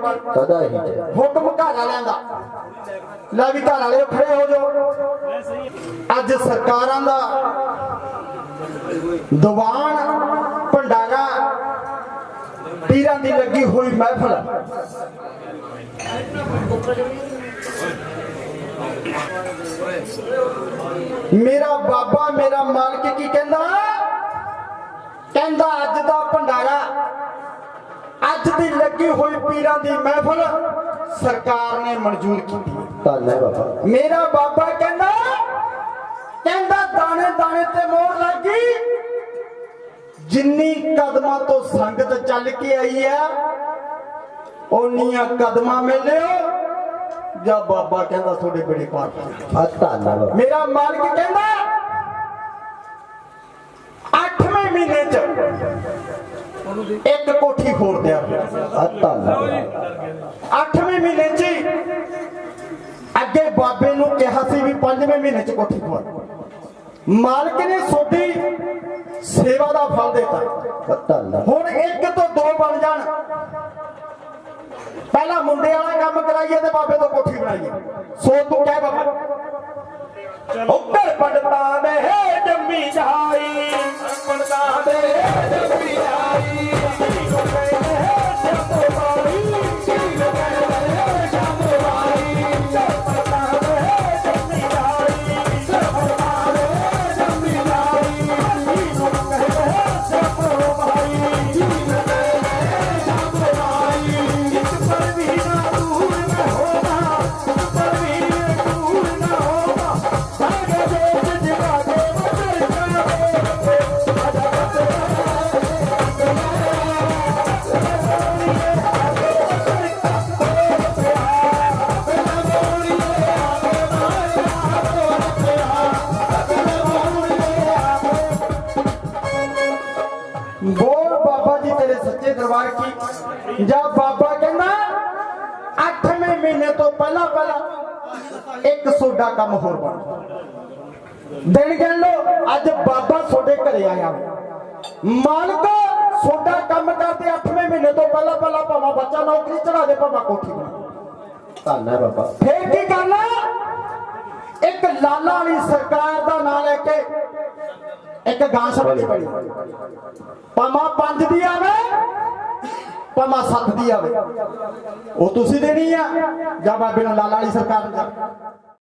ਬਾਬਾ ਹੀ ਹੁਕਮ ਘਰ ਵਾਲਿਆਂ ਦਾ। ਲੈ ਵੀ ਘਰ ਵਾਲਿਓ ਖੜੇ ਹੋ ਜਾਓ। ਅੱਜ ਸਰਕਾਰਾਂ ਦਾ ਦੀਵਾਨ ਭੰਡਾਰਾ ਪੀਰਾਂ ਦੀ ਲੱਗੀ ਹੋਈ ਮਹਿਫਲ। ਮੇਰਾ ਬਾਬਾ, ਮੇਰਾ ਮਾਲਕ ਕੀ ਕਹਿੰਦਾ? ਕਹਿੰਦਾ ਅੱਜ ਦਾ ਭੰਡਾਰਾ ਅੱਜ ਦੀ ਲੱਗੀ ਹੋਈ ਪੀਰਾਂ ਦੀ ਮਹਿਫਲ ਸਰਕਾਰ ਨੇ ਮਨਜ਼ੂਰ ਕੀਤੀ ਧੰਨ ਹੈ। ਬਾਬਾ ਮੇਰਾ ਬਾਬਾ ਕਹਿੰਦਾ ਕਹਿੰਦਾ ਦਾਣੇ ਦਾਣੇ ਤੇ ਮੋਹਰ ਲੱਗੀ। ਜਿੰਨੀ ਕਦਮਾਂ ਤੋਂ ਸੰਗਤ ਚੱਲ ਕੇ ਆਈ ਆ ਓਨੀਆਂ ਕਦਮਾਂ ਮਿਲਿਓ ਜਾਂ ਬਾਬਾ ਕਹਿੰਦਾ ਤੁਹਾਡੇ ਬੜੇ ਪਾਰ ਆ ਧੰਨ ਹੈ ਬਾਬਾ ਮੇਰਾ ਮਾਲਕ ਕਹਿੰਦਾ 8ਵੇਂ ਮਹੀਨੇ ਚ ਇੱਕ ਕੋਠੀ ਖੋਰ ਦਿਆ। ਆ ਧੰਨ ਹੈ ਬਾਬਾ। 8ਵੇਂ ਮਹੀਨੇ 'ਚ ਅੱਗੇ ਬਾਬੇ ਨੂੰ ਕਿਹਾ ਸੀ ਵੀ 5ਵੇਂ ਮਹੀਨੇ 'ਚ ਕੋਠੀ ਖਵਾ ਮਾਲਕ ਨੇ ਸੋਡੀ ਸੇਵਾ ਦਾ ਫਲ ਦਿੱਤਾ। ਹੁਣ ਇੱਕ ਤੋਂ ਦੋ ਬਣ ਜਾਣ। ਪਹਿਲਾਂ ਮੁੰਡੇ ਵਾਲਾ ਕੰਮ ਕਰਾਈਏ ਤੇ ਬਾਬੇ ਤੋਂ ਕੋਠੀ ਬਣਾਈਏ। ਸੋ ਤੂੰ ਕਹਿ ਬਾਬਾ ਉੱਪਰ ਪੜਤਾ ਦੇ ਬੋਲ ਬਾਬਾ ਜੀ ਤੇਰੇ ਸੱਚੇ ਦਰਬਾਰ ਕੀ? ਜਾਂ ਬਾਬਾ ਕਹਿੰਦਾ 8ਵੇਂ ਮਹੀਨੇ ਤੋਂ ਪਹਿਲਾਂ ਪਹਿਲਾਂ ਇੱਕ ਸੋਡਾ ਕੰਮ ਹੋਰ ਬਣ ਦਿਨ ਗਿਣ ਲੋ ਅੱਜ ਬਾਬਾ ਤੁਹਾਡੇ ਘਰੇ ਆਇਆ। ਮਾਲਕ ਸੋਡਾ ਕੰਮ ਕਰਦੇ 8ਵੇਂ ਮਹੀਨੇ ਤੋਂ ਪਹਿਲਾਂ ਪਹਿਲਾਂ ਭਾਵੇਂ ਬੱਚਾ ਨੌਕਰੀ ਚੜਾ ਦੇ ਭਾਵੇਂ ਕੋਠੀ ਬਣਾ ਧੰਨ ਹੈ ਬਾਬਾ। ਫੇਰ ਕੀ ਕਰਨਾ? ਇੱਕ ਲਾਲਾ ਵਾਲੀ ਸਰਕਾਰ ਦਾ ਨਾਂ ਲੈ ਕੇ ਇੱਕ ਗਾਂ ਸਮਝੀ ਪੜੀ ਪਮਾ ਪੰਜ ਦੀ ਆਵੇ ਪਮਾ ਸੱਤ ਦੀ ਆਵੇ। ਉਹ ਤੁਸੀਂ ਦੇਣੀ ਆ ਜਾਂ ਬਾਬੇ ਨੂੰ ਲਾਲਾ ਵਾਲੀ ਸਰਕਾਰ ਨੂੰ